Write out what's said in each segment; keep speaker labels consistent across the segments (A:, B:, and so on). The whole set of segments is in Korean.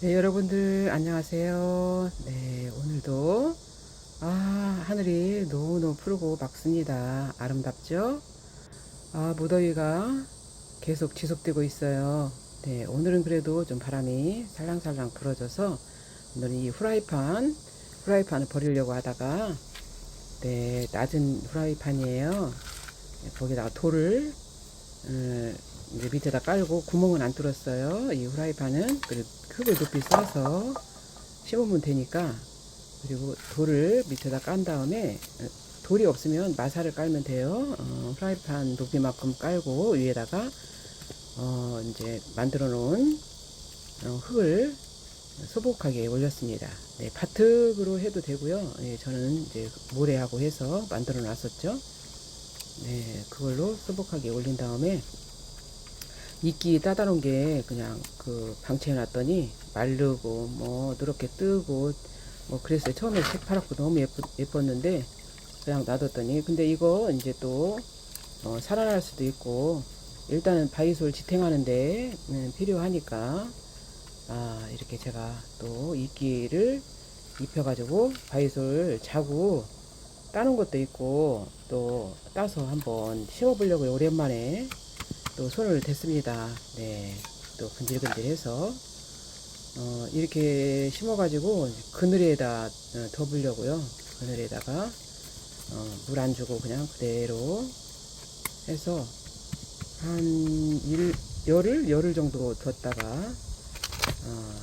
A: 네, 여러분들 안녕하세요. 네, 오늘도 아, 하늘이 너무너무 푸르고 맑습니다. 아름답죠? 아, 무더위가 계속 지속되고 있어요. 네, 오늘은 그래도 좀 바람이 살랑살랑 불어져서 오늘은 이 후라이판, 후라이판을 버리려고 하다가 네, 낮은 후라이판이에요. 네, 거기다가 돌을 음, 이제 밑에다 깔고 구멍은 안 뚫었어요. 이 후라이팬은 그리고 흙을 높이 싸서 심으면 되니까 그리고 돌을 밑에다 깐 다음에 어, 돌이 없으면 마사를 깔면 돼요. 어, 프라이팬 높이만큼 깔고 위에다가 어, 이제 만들어 놓은 어, 흙을 소복하게 올렸습니다. 네, 바특으로 해도 되고요. 예, 저는 이제 모래하고 해서 만들어 놨었죠. 네, 그걸로 소복하게 올린 다음에 이끼 따다놓은 게 그냥 그 방치해 놨더니 마르고 뭐 누렇게 뜨고 뭐 그랬어요. 처음에 새파랗고 너무 예쁘, 예뻤는데 그냥 놔뒀더니 근데 이거 이제 또 어, 살아날 수도 있고 일단은 바이솔 지탱하는데 음, 필요하니까 아 이렇게 제가 또 이끼를 입혀가지고 바이솔 자고 따는 것도 있고 또 따서 한번 심어보려고 오랜만에 또 손을 댔습니다. 네. 또 근질근질해서 어, 이렇게 심어가지고 그늘에다 어, 덮으려고요. 그늘에다가 어, 물 안 주고 그냥 그대로 해서 한 일, 열흘 열흘 정도 뒀다가 어,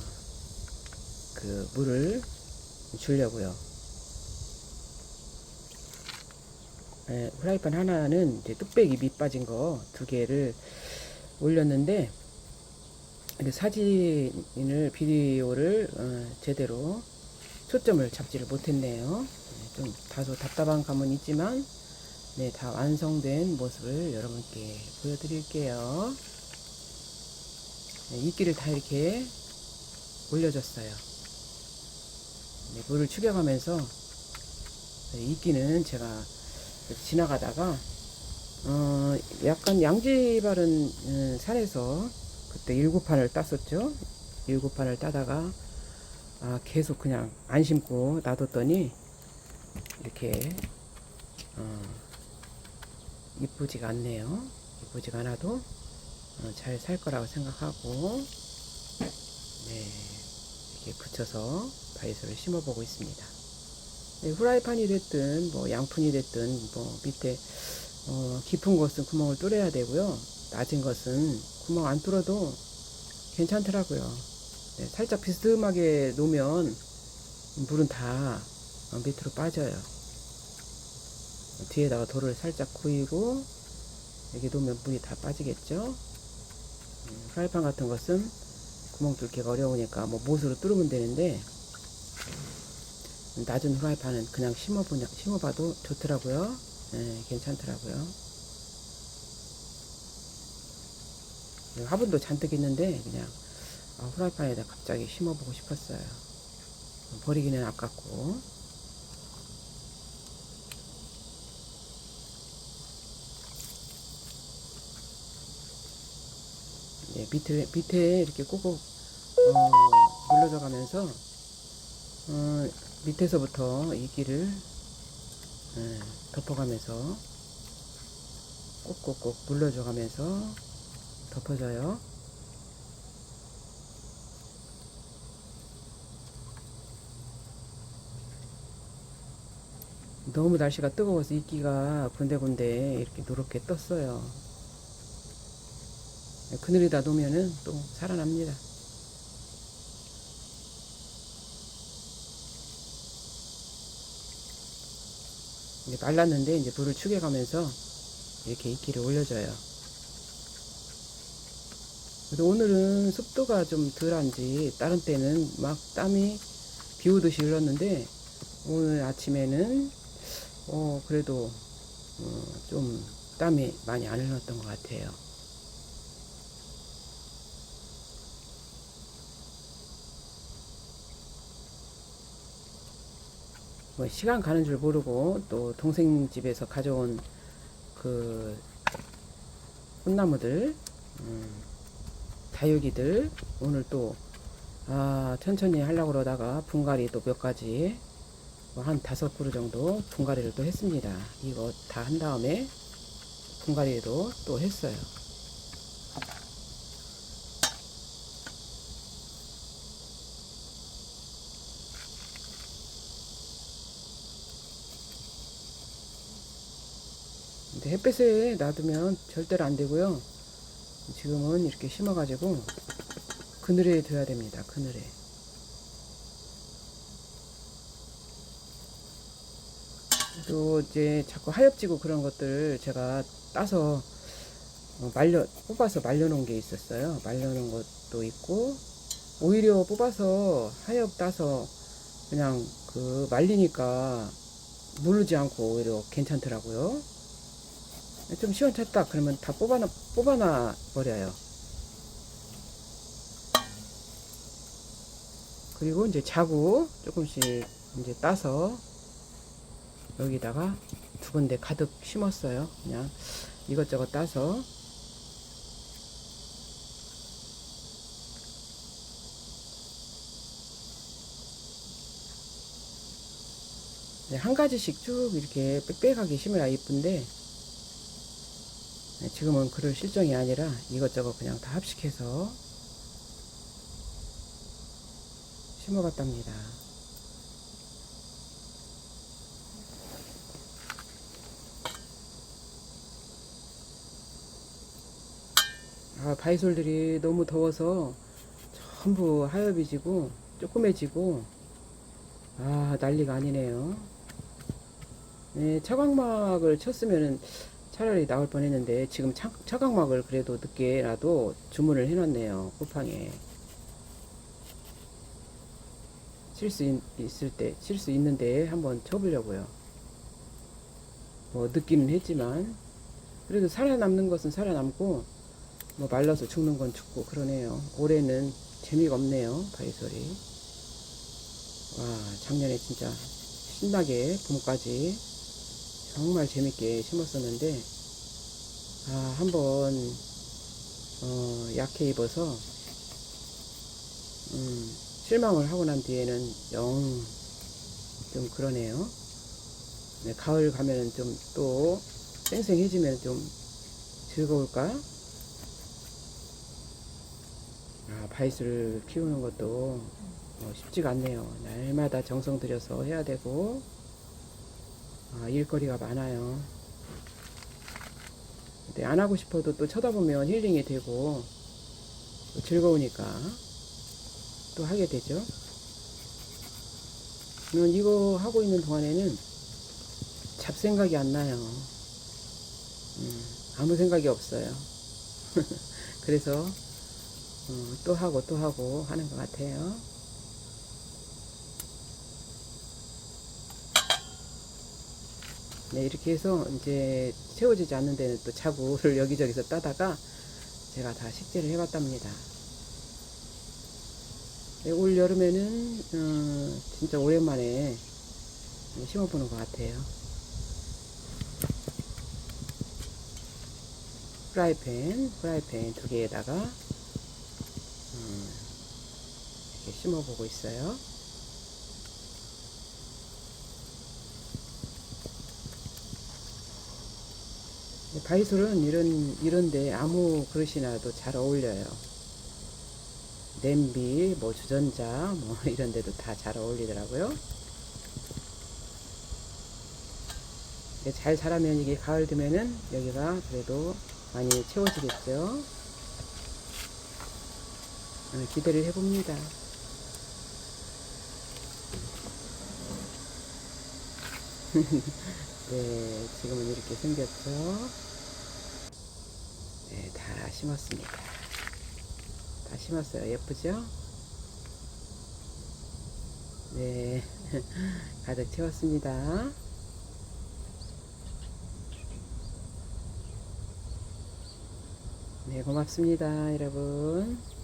A: 그 물을 주려고요. 네, 후라이팬 하나는 이제 뚝배기 밑 빠진 거 두 개를 올렸는데 사진을 비디오를 어, 제대로 초점을 잡지를 못했네요. 네, 좀 다소 답답한 감은 있지만 네, 다 완성된 모습을 여러분께 보여드릴게요. 네, 이끼를 다 이렇게 올려줬어요. 네, 물을 축여가면서 네, 이끼는 제가 지나가다가 어 약간 양지 바른 음, 산에서 그때 일곱 판을 땄었죠. 일곱 판을 따다가 아 계속 그냥 안 심고 놔뒀더니 이렇게 어 이쁘지가 않네요. 이쁘지가 않아도 어, 잘살 거라고 생각하고 네 이렇게 붙여서 바이솔을 심어보고 있습니다. 네, 후라이팬이 됐든 뭐 양푼이 됐든 뭐 밑에 어, 깊은 곳은 구멍을 뚫어야 되고요. 낮은 것은 구멍 안 뚫어도 괜찮더라고요. 네, 살짝 비스듬하게 놓으면 물은 다 어, 밑으로 빠져요. 뒤에다가 돌을 살짝 구이고 여기 놓으면 물이 다 빠지겠죠. 음, 프라이팬 같은 것은 구멍 뚫기가 어려우니까 뭐 못으로 뚫으면 되는데 낮은 후라이팬은 그냥 심어보냐, 심어봐도 좋더라고요. 네, 괜찮더라고요. 화분도 잔뜩 있는데 그냥 아, 후라이팬에다 갑자기 심어보고 싶었어요. 버리기는 아깝고. 네, 밑에 밑에 이렇게 꼭꼭 어, 눌러져 가면서 어, 밑에서부터 이끼를 예, 덮어가면서 꼭꼭꼭 눌러줘 가면서 덮어줘요. 너무 날씨가 뜨거워서 이끼가 군데군데 이렇게 노랗게 떴어요. 그늘에다 놓으면은 또 살아납니다. 이제 말랐는데 이제 불을 축여가면서 이렇게 이끼를 올려줘요. 그래서 오늘은 습도가 좀 덜한지 다른 때는 막 땀이 비 오듯이 흘렀는데 오늘 아침에는 어 그래도 어, 좀 땀이 많이 안 흘렀던 것 같아요. 뭐 시간 가는 줄 모르고 또 동생 집에서 가져온 그 꽃나무들 음, 다육이들 오늘 또 아, 천천히 하려고 그러다가 분갈이 또 몇 가지 뭐 한 다섯 그루 정도 분갈이를 또 했습니다. 이거 다 한 다음에 분갈이도 또 했어요. 햇빛에 놔두면 절대로 안 되고요. 지금은 이렇게 심어가지고 그늘에 둬야 됩니다. 그늘에. 또 이제 자꾸 하엽지고 그런 것들 제가 따서 어, 말려 뽑아서 말려놓은 게 있었어요. 말려놓은 것도 있고 오히려 뽑아서 하엽 따서 그냥 그 말리니까 무르지 않고 오히려 괜찮더라고요. 좀 시원찮다 그러면 다 뽑아놔 뽑아놔 버려요. 그리고 이제 자구 조금씩 이제 따서 여기다가 두 군데 가득 심었어요. 그냥 이것저것 따서 네, 한 가지씩 쭉 이렇게 빽빽하게 심어야 이쁜데 네, 지금은 그럴 실정이 아니라 이것저것 그냥 다 합식해서 심어봤답니다. 아, 바이솔들이 너무 더워서 전부 하얘지고 조그매지고 아 난리가 아니네요. 네, 차광막을 쳤으면은 차라리 나올 뻔했는데 지금 차, 차광막을 그래도 늦게라도 주문을 해놨네요. 쿠팡에 칠 수 있을 때, 칠 수 있는데 한번 쳐보려고요. 뭐 늦기는 했지만 그래도 살아남는 것은 살아남고 뭐 말라서 죽는 건 죽고 그러네요. 올해는 재미가 없네요. 바이솔이. 와 작년에 진짜 신나게 봄까지 정말 재밌게 심었었는데 아 한번 어, 약해 입어서 음, 실망을 하고 난 뒤에는 영 좀 그러네요. 네, 가을 가면은 좀 또 쌩쌩해지면 좀 즐거울까? 아, 바이스를 키우는 것도 어, 쉽지가 않네요. 날마다 정성 들여서 해야 되고, 아, 일거리가 많아요. 근데 안 하고 싶어도 또 쳐다보면 힐링이 되고, 또 즐거우니까 또 하게 되죠. 저는 이거 하고 있는 동안에는 잡생각이 안 나요. 음, 아무 생각이 없어요. 그래서 어, 또 하고 또 하고 하는 것 같아요. 네, 이렇게 해서 이제 채워지지 않는 데는 또 자구를 여기저기서 따다가 제가 다 식재를 해봤답니다. 네, 올 여름에는 어, 진짜 오랜만에 심어보는 것 같아요. 프라이팬, 프라이팬 두 개에다가 음, 이렇게 심어보고 있어요. 바이솔은 이런 이런데 아무 그릇이나도 잘 어울려요. 냄비, 뭐 주전자, 뭐 이런 데도 다 잘 어울리더라고요. 잘 자라면 이게 가을 되면은 여기가 그래도 많이 채워지겠죠. 어, 기대를 해봅니다. 네, 지금은 이렇게 생겼죠. 네, 다 심었습니다. 다 심었어요. 예쁘죠? 네, 가득 채웠습니다. 네, 고맙습니다, 여러분.